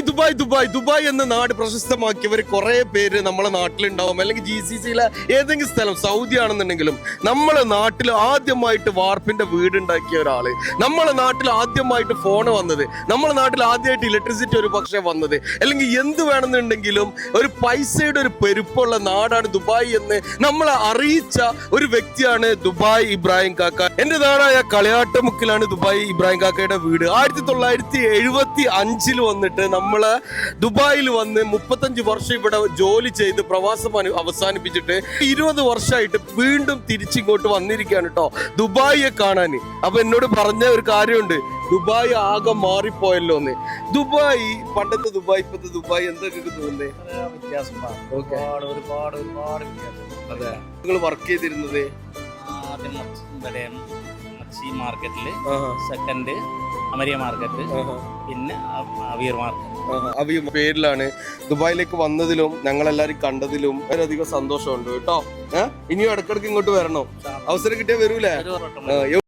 Dubai Dubai Dubai. Dubai എന്ന നാട് പ്രശസ്തമാക്കിയവർ കുറെ പേര് നമ്മളെ നാട്ടിലുണ്ടാവും. അല്ലെങ്കിൽ ജി സി സിയിലെ ഏതെങ്കിലും സ്ഥലം സൗദി ആണെന്നുണ്ടെങ്കിലും നമ്മളെ നാട്ടിൽ ആദ്യമായിട്ട് വാർപ്പിന്റെ വീടുണ്ടാക്കിയ ഒരാൾ. നമ്മളെ നാട്ടിൽ ആദ്യമായിട്ട് ഫോൺ വന്നത് നമ്മളെ നാട്ടിൽ ആദ്യമായിട്ട് ഇലക്ട്രിസിറ്റി ഒരു പക്ഷേ വന്നത്. അല്ലെങ്കിൽ എന്ത് വേണമെന്നുണ്ടെങ്കിലും ഒരു പൈസയുടെ ഒരു പെരുപ്പുള്ള നാടാണ് ദുബായ് എന്ന് നമ്മളെ അറിയിച്ച ഒരു വ്യക്തിയാണ് ദുബായ് ഇബ്രാഹിം കാക്ക. എന്റെ നാടായ കളിയാട്ടമുക്കിലാണ് ദുബായ് ഇബ്രാഹിം കാക്കയുടെ വീട്. ആയിരത്തി തൊള്ളായിരത്തി എഴുപത്തി അഞ്ചിൽ വന്നിട്ട് നമ്മൾ ദുബായിൽ വന്ന് മുപ്പത്തഞ്ച് വർഷം ഇവിടെ ജോലി ചെയ്ത് പ്രവാസം അവസാനിപ്പിച്ചിട്ട് ഇരുപത് വർഷമായിട്ട് വീണ്ടും തിരിച്ചിങ്ങോട്ട് വന്നിരിക്കുകയാണ് കേട്ടോ ദുബായിയെ കാണാൻ അപ്പൊ എന്നോട് പറഞ്ഞ ഒരു കാര്യമുണ്ട്. ദുബായ് ആകെ മാറിപ്പോയല്ലോ എന്ന്. ദുബായ് പണ്ടത്തെ ദുബായ് ഇപ്പത്തെ ദുബായ് എന്തൊക്കെ തോന്നുന്നേ? വ്യത്യാസമാണ് ഓക്കെ. ഒരുപാട് ഒരുപാട് ഒരുപാട് വ്യത്യാസം അതെ. നിങ്ങൾ വർക്ക് ചെയ്തിരുന്നത്? മച്ചി- മാർക്കറ്റിൽ സെക്കൻഡ് അമരിയ മാർക്കറ്റ് പിന്നെ അവിയർ മാർക്കറ്റ്. അപ്പൊ പേരിലാണ് ദുബായിലേക്ക് വന്നതിലും ഞങ്ങളെല്ലാരും കണ്ടതിലും വളരെയധികം സന്തോഷമുണ്ട് കേട്ടോ. ഇനിയും ഇടക്കിടക്ക് ഇങ്ങോട്ട് വരണോ? അവസരം കിട്ടിയാൽ വരൂലേ?